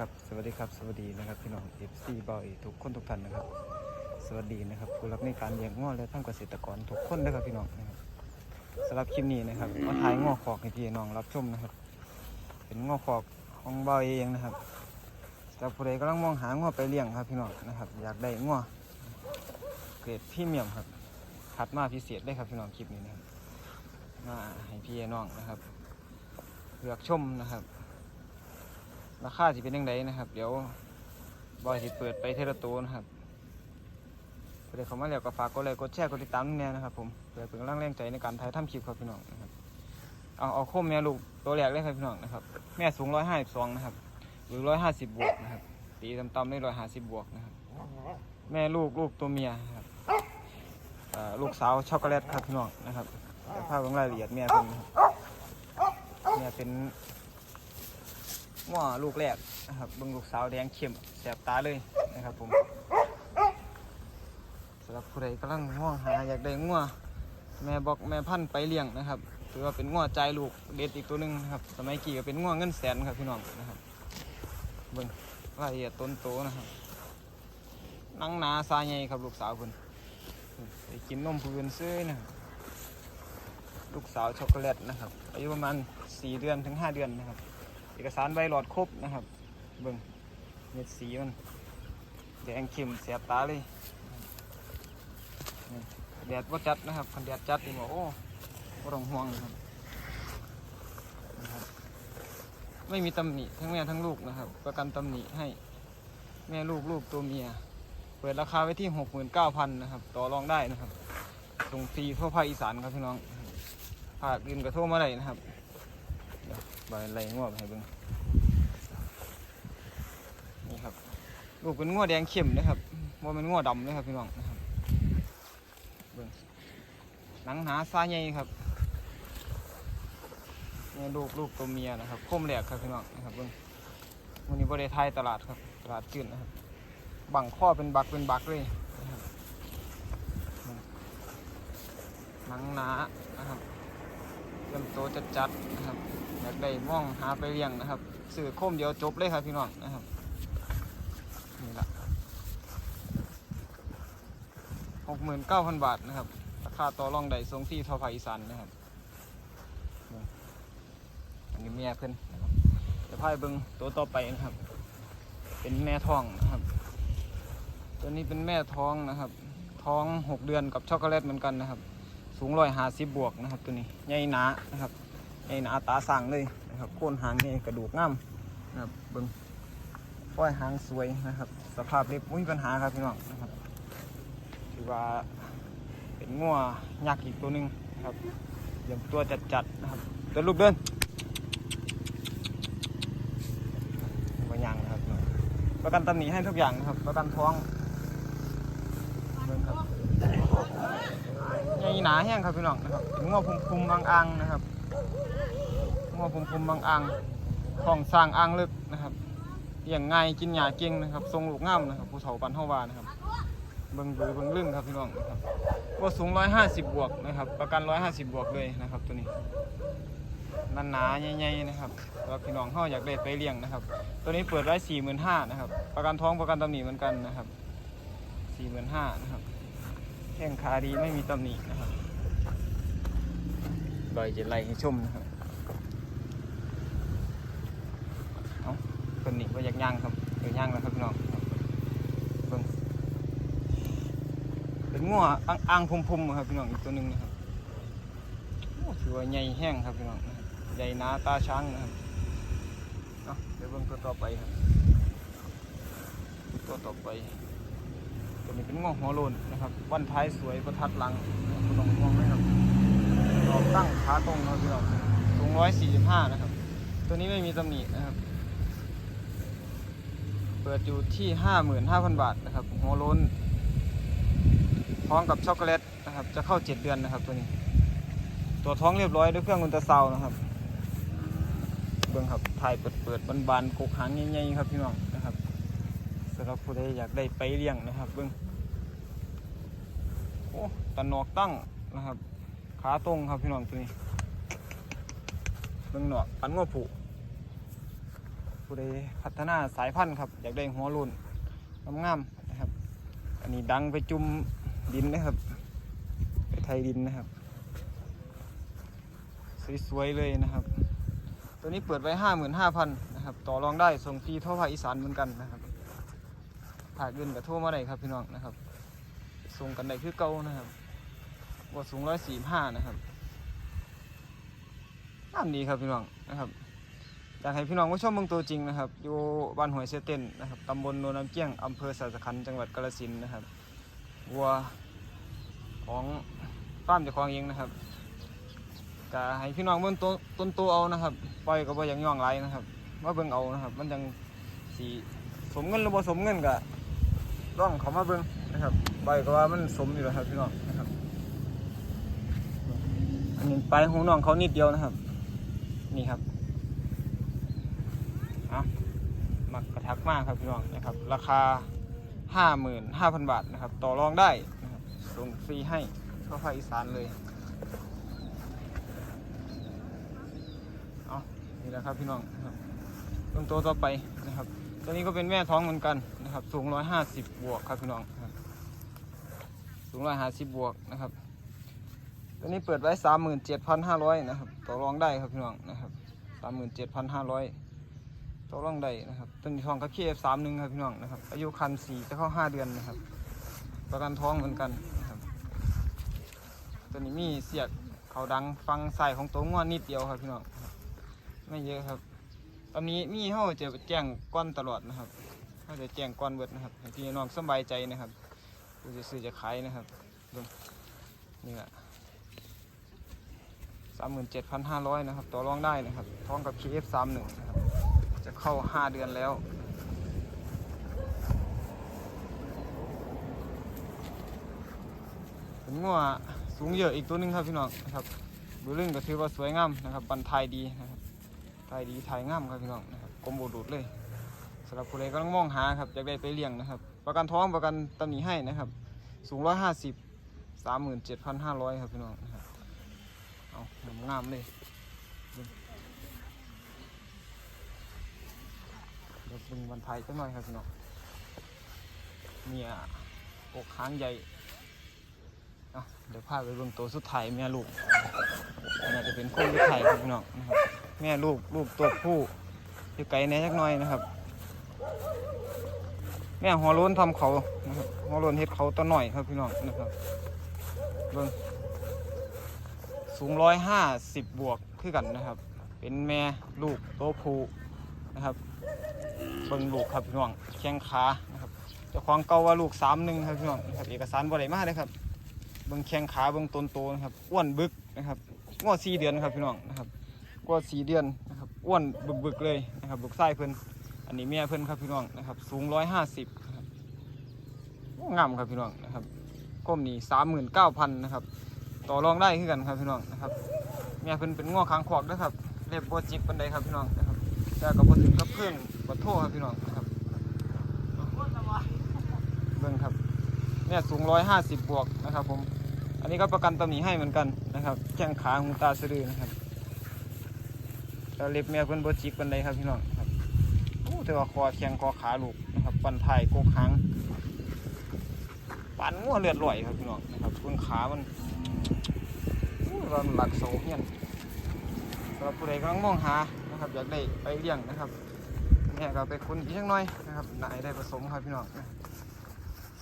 ครับ สวัสดีครับ สวัสดีนะครับพี่น้องเอฟซีบอยทุกคนทุกท่านนะครับ สวัสดีนะครับผู้รับในการเลี้ยงง้อและทั้งเกษตรกรทุกคนนะครับพี่น้องนะครับสำหรับคลิปนี้นะครับมาถ่ายง้อขอกให้พี่น้องรับชมนะครับ เป็นง้อขอกของบอยเองนะครับสำหรับผู้ใดกำลังมองหาง้อไปเลี้ยงครับพี่น้องนะครับ อยากได้ง้อเกรดพรี่เมียมครับคัดมาพิเศษได้ครับพี่น้องคลิปนี้นะครับมาให้พี่น้องนะครับเลือกชมนะครับ ราคาสิเป็นยังไงนะครับ เดี๋ยวบอยสิเปิดไปเทระตัวนะครับเดี๋ยวเขามาแล้วก็ฝากกดไลค์กดแชร์กดติดตามเนี่ยนะครับผมเพื่อเป็นกำลังแรงใจในการถ่ายทำคลิปครับพี่น้องนะครับเอาเอาโคมแม่ลูกตัวแรกเลยครับพี่น้องนะครับ แม่สูงร้อยห้าสิบสองนะครับ หรือร้อยห้าสิบบวกนะครับ ตีต่ำๆได้ร้อยห้าสิบบวกนะครับ แม่ลูกลูกตัวเมียครับลูกสาวช็อกโกแลตครับพี่น้องนะครับเดี๋ยวภาพของรายละเอียดแม่เป็นนะครับแม่เป็น ง้อลูกแรกนะครับเบิ่งลูกสาวแดงเข้มแสบตาเลยนะครับผมสำหรับผู้ใดกำลังมอหาอยากได้ง้อแม่บอกแม่พันธุ์ไปเลี้ยงนะครับถือว่าเป็นง้อใจลูกเด็ดอีกตัวหนึ่งนะครับสมัยกี่ก็เป็นง้อเงินแสนครับพี่น้องนะครับเบิ่งรายละเอียดต้นโตนะครับนังหนาซาใหญ่ครับลูกสาวเพิ่นไปกินนมพื้นซื้อนะครับลูกสาวช็อกโกแลตนะครับอายุประมาณ4เดือนถึง 5 เดือนนะครับ อกสารใบหลอดครบนะครับ เบิ่งเม็ดสีมันแดงเข้มแสบตาเลยแดดว่าจัดนะครับคันแดดจัดนี่บอกโอ้บ่ต้องห่วงนะครับ ไม่มีตำหนิทั้งแม่ทั้งลูกนะครับ ประกันตำหนิให้แม่ลูกลูกตัวเมีย เปิดราคาไว้ที่หกหมื่นเก้าพันนะครับ ต่อรองได้นะครับส่งฟรีทั่วภาคอีสานครับพี่น้องภาคอื่นก็โทรมาได้นะครับ ใบไรงวบให้เบิ่งนี่ครับลูกเป็นงวแดงเข้มนะครับว่าเป็นงวดำนะครับพี่น้องนะครับเบิ่งหนังหนาซาใหญ่ครับนี่ลูกลูกตัวเมียนะครับคมแหลกครับพี่น้องนะครับเบิ่งวันนี้บริไทยตลาดครับตลาดจืดนะครับ บังข้อเป็นบักเป็นบักเลยนะครับหนังหนานะครับเริ่มโตจัดๆนะครับ อยากได้ม่องหาไปเลี้ยงนะครับสื่อโคมเดียวจบเลยครับพี่น้องนะครับนี่ละหกหมื่นเก้าพันบาทนะครับ ราคาต่อรองใดทรงที่ทอภาคอีสานนะครับอันนี้เมียเพิ่นนะครับเดี๋ยวพายเบิ้งตัวต่อไปนะครับ เป็นแม่ท้องนะครับ ตัวนี้เป็นแม่ท้องนะครับ ท้องหกเดือนกับช็อกโกแลตเหมือนกันนะครับ สูงร้อยห้าสิบบวกนะครับ ตัวนี้ใหญ่หนานะครับ ไอ้หนาตาสั่งเลยนะครับโค่นหางนี่กระดูกง่ามนะครับเบิ้งป้อยหางสวยนะครับ สภาพเล็บไม่มีปัญหาครับพี่น้องนะครับถือว่าเป็นงัวยักษ์อีกตัวหนึ่งนะครับเยี่ยมตัวจัดๆนะครับเดินลูกเดินมายังนะครับประกันตำหนิให้ทุกอย่างนะครับ ประกันท้องเบิ่งครับใหญ่หนาแห้งครับพี่น้องนะครับงัวพุ่มๆอ่างๆนะครับ งัวผมผมบางอ่างของสร้างอ่างลึกนะครับเลี้ยงง่ายกินหญ้าเก่งนะครับ ทรงลูกงามนะครับผู้เฒ่าปันเฮาวานะครับเบิ่งเบือเบิ่งลึ่งครับพี่น้องนะครับว่าสูง150บวกนะครับ ประกัน150บวกเลยนะครับตัวนี้นันหนาใหญ่ๆนะครับแล้วพี่น้องเฮาอยากได้ไปเลี้ยงนะครับ ตัวนี้เปิดไว้45,000นะครับ ประกันท้องประกันตำหนิเหมือนกันนะครับ45,000นะครับแข้งขาดีไม่มีตำหนินะครับ ใบจะไล่ให้ชมนะครับเป็นนี่ว่าอยากย่างครับเดี๋ยวย่างแล้วครับพี่น้องเบิ่งเป็นงัวอ่างอ่างพุ่มๆครับพี่น้องอีกตัวหนึ่งนะครับโอ้ถือว่าใหญ่แห้งครับพี่น้องใหญ่นาตาช้างนะครับเนาะเดี๋ยวเบิ่งตัวต่อไปครับ ตัวต่อไปตัวนี้เป็นงัวหัวโลนนะครับวันท้ายสวยประทัดลังคุณต้องห่วงไหม ครับรอบตั้งขาตรงครับพี่น้องสูงร้อยสี่สิบห้านะครับ ตัวนี้ไม่มีตำหนินะครับ เปิดอยู่ที่55,000บาทนะครับหัวล้น พร้อมกับช็อกโกแลตนะครับ จะเข้า7เดือนนะครับตัวนี้ ตัวท้องเรียบร้อยด้วยเครื่องอุลตราซาวนะครับ เบื้องครับถ่ายเปิดเปิดบานๆกกหางใหญ่ๆครับพี่น้องนะครับสำหรับผู้ใดอยากได้ไปเลี้ยงนะครับ เบื้องโอ้ตะหนอกตั้งนะครับ ขาตรงครับพี่น้องตัวนี้เบื้องหนอกปันงอผูผู้ใดพัฒนาสายพันธุ์ครับ อยากได้หัวรุ่นงามๆนะครับ อันนี้ดังไปจุ่มดินนะครับ ไปไทยดินนะครับ สวยๆเลยนะครับ ตัวนี้เปิดไว้ห้าหมื่นห้าพันนะครับ ต่อรองได้ส่งฟรีทั่วภาคอีสานเหมือนกันนะครับภาคอื่นกับทั่วมาได้ครับพี่น้องนะครับ ส่งกันได้คือเก่านะครับ ว่าสูงร้อยสี่ห้านะครับน้ำดีครับพี่น้องนะครับอยากให้พี่น้องมาชมเมืองตัวจริงนะครับ อยู่บ้านหวยเสยเต้นนะครับตำบลโนนน้ำเกี้ยงอำเภอสาสขันจังหวัดกาฬสินนะครับวัวของฟาร์มเจ้าของเองนะครับก็ให้พี่น้องเบิ่งตัวต้นตัวเอานะครับปล่อยก็บ่อยังย่องไรนะครับมาเบิ่งเอานะครับ มันยังสีสมเงินหรือบ่สมเงินก็ต้องเขามาเบิ่งนะครับปล่อยก็ว่ามันสมอยู่แล้วครับพี่น้อง อันนี้ปลายหูน้องเขานิดเดียวนะครับ นี่ครับอามักกระทักมากครับพี่น้องนะครับ ราคาห้าหมื่นห้าพันบาทนะครับ ต่อรองได้นะครับส่งฟรีให้ทั่วภาคอีสานเลยเอานี่แหละครับพี่น้องครับต้นตัวต่อไปนะครับ ตัวนี้ก็เป็นแม่ท้องเหมือนกันนะครับ สูงร้อยห้าสิบบวกครับพี่น้องสูงร้อยห้าสิบบวกนะครับ ตัวนี้เปิดไว้สามหมื่นเจ็ดพันห้าร้อยนะครับต่อรองได้ครับพี่น้องนะครับสามหมื่นเจ็ดพันห้าร้อยตัวรองใดนะครับต้นทองกับเคฟสามหนึ่งครับพี่น้องนะครับอายุคันสี่จะเข้าห้าเดือนนะครับ ประกันท้องเหมือนกันนะครับตัวนี้มีเสียกเขาดังฟังใส่ของตัวงอนนิดเดียวครับพี่น้องไม่เยอะครับตอนนี้มีเขาจะแจ้งก้อนตลอดนะครับเขาจะแจ้งก้อนเบิดนะครับพี่น้องสบายใจนะครับผู้จะซื้อจะขายนะครับนี่แหละ สามหมื่นเจ็ดพันห้าร้อยนะครับ ต่อรองได้นะครับ ท้องกับ KF สามหนึ่งนะครับ จะเข้า 5 เดือนแล้ว เป็นงัวสูงเยอะอีกตัวหนึงครับพี่น้องนะครับดูลึงก็ถือว่าสวยงามนะครับบันทายดีนะครับทายดีทายงามครับพี่น้องนะครับกลมโบดูดเลยสำหรับผู้ใดก็ต้องมองหาครับอยากได้ไปเลี้ยงนะครับ ประกันท้องประกันตำหนิให้นะครับ สูง 150 37,500 ครับพี่น้องนะครับ เอางามเลยเดี๋ยวเป็นวันไทยสักหน่อยครับพี่น้องเนี่ยอกค้างใหญ่เดี๋ยวพาไปเบิ่งตัวสุดท้ายแม่ลูกอันนี้จะเป็นคู่สุดท้ายครับพี่น้องนะครับ แม่ลูกลูกตัวผู้อยู่ไกลแหน่จักหน่อยนะครับ แม่หัวโล้นทำเขานะครับหัวโล้นเฮ็ดเขาตัวหน่อยครับพี่น้องนะครับเบิ่ง สูงร้อยห้าสิบบวกคือกันนะครับ เป็นแม่ลูกโตผูนะครับเบิ่งลูกครับพี่น้องแข้งขานะครับเจ้าของเก่าว่าลูกสามหนึ่งครับพี่น้องนะครับเอกสารบ่ได้มาเลยครับเบิ่งแข้งขาเบิ่งต้นโตนะครับอ้วนบึกนะครับงวดสี่เดือนครับพี่น้องนะครับกว่าสี่เดือนนะครับอ้วนบึกบึกเลยนะครับลูกไส้เพิ่นอันนี้เมียเพิ่นครับพี่น้องนะครับสูงร้อยห้าสิบงามครับพี่น้องนะครับก้มนี่สามหมื่นเก้าพันนะครับ ต่อรองได้ขึ้นกันครับพี่น้องนะครับเมียเพิ่นเป็นง้อคางขวากนะครับเรียบบัวจิกปันไดครับพี่น้องนะครับแต่ก็บ่ถึงกับเพื่อนบ่โทษครับพี่น้องนะครับเบิ่งครับเนี่ยสูงร้อยห้าสิบบวกนะครับผมอันนี้ก็ประกันตำหนิให้เหมือนกันนะครับแข้งขาหูตาสะดือนะครับแล้วเล็บแม่เพิ่นบ่จิกปานใดครับพี่น้องครับโอ้แต่ว่าคอแข้งคอขาลูกนะครับปันไทยโกกหางปันงัวเลือดลอยครับพี่น้องนะครับเบิ่งขามัน ว่ามันหลักโซเฮียนสำหรับผู้ใดกำลังมองหานะครับอยากได้ไปเลี้ยงนะครับแม่ก็ไปคุณอีกสักหน่อยนะครับนายได้ผสมครับพี่น้อง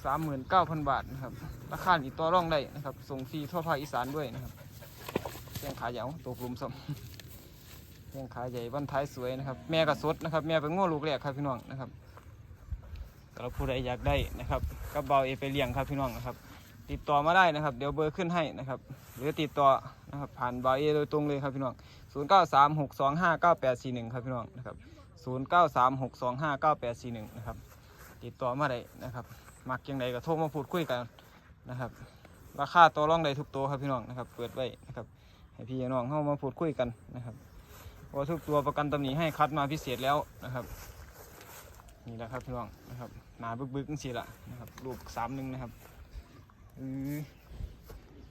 สามหมื่นเก้าพันบาทนะครับราคาอีกตัวร่องได้นะครับส่งฟรีทั่วภาคอีสานด้วยนะครับเลี้ยงขายาวตัวกลุ่มสมเลี้ยงขาใหญ่บ้านท้ายสวยนะครับ แม่ก็สดนะครับ แม่เป็นง้อลูกแรกครับพี่น้องนะครับสำหรับผู้ใดอยากได้นะครับก็เบาเอไปเลี้ยงครับพี่น้องนะครับ ติดต่อมาได้นะครับ เดี๋ยวเบอร์ขึ้นให้นะครับหรือติดต่อนะครับผ่านเบาเอโดยตรงเลยครับพี่น้อง 0 9 3 6 2 5 9 8 4 1 ครับพี่น้องนะครับ 0 9 3 6 2 5 9 8 4 1 นะครับ ติดต่อมาได้นะครับ มักยังไงก็โทรมาพูดคุยกันนะครับ ราคาตัวร่องใดทุกตัวครับพี่น้องนะครับ เปิดไว้นะครับ ให้พี่น้องเข้ามาพูดคุยกันนะครับเพราทุกตัวประกันตำหนิให้คัดมาพิเศษแล้วนะครับ นี่แหละครับพี่น้องนะครับ หนาบึกๆจังสิละนะครับลูกสามหนึ่งนะครับ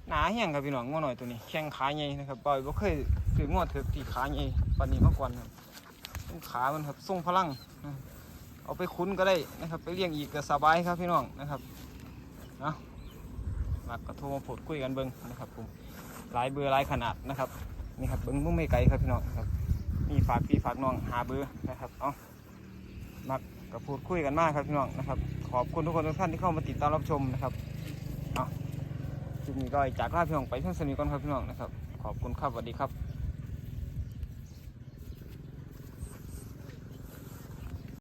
หนาแห้งครับพี่น้องง้อหน่อยตัวนี้แข้งขาใหญ่นะครับปล่อยบ่เคยถือง้อถือที่ขาใหญ่ปานนี้มาก่อนครับขามันครับทรงพลัง เอาไปคุ้นก็ได้นะครับ ไปเลี้ยงอีกก็สบายครับพี่น้องนะครับเนาะมักก็โทรมาพูดคุยกันเบิ้งนะครับผมหลายเบอร์หลายขนาดนะครับนี่ครับเบิ้งมุ่งไม่ไกลครับพี่น้องนะครับนี่ฝากพี่ฝากน้องหาเบอร์นะครับเอามักก็พูดคุยกันมากครับพี่น้องนะครับขอบคุณทุกคนทุกท่านที่เข้ามาติดตามรับชมนะครับ คลิปนี้ก็จากลาพี่น้องไปเพียงสนิทก่อนครับพี่น้องนะครับ ขอบคุณครับสวัสดีครับ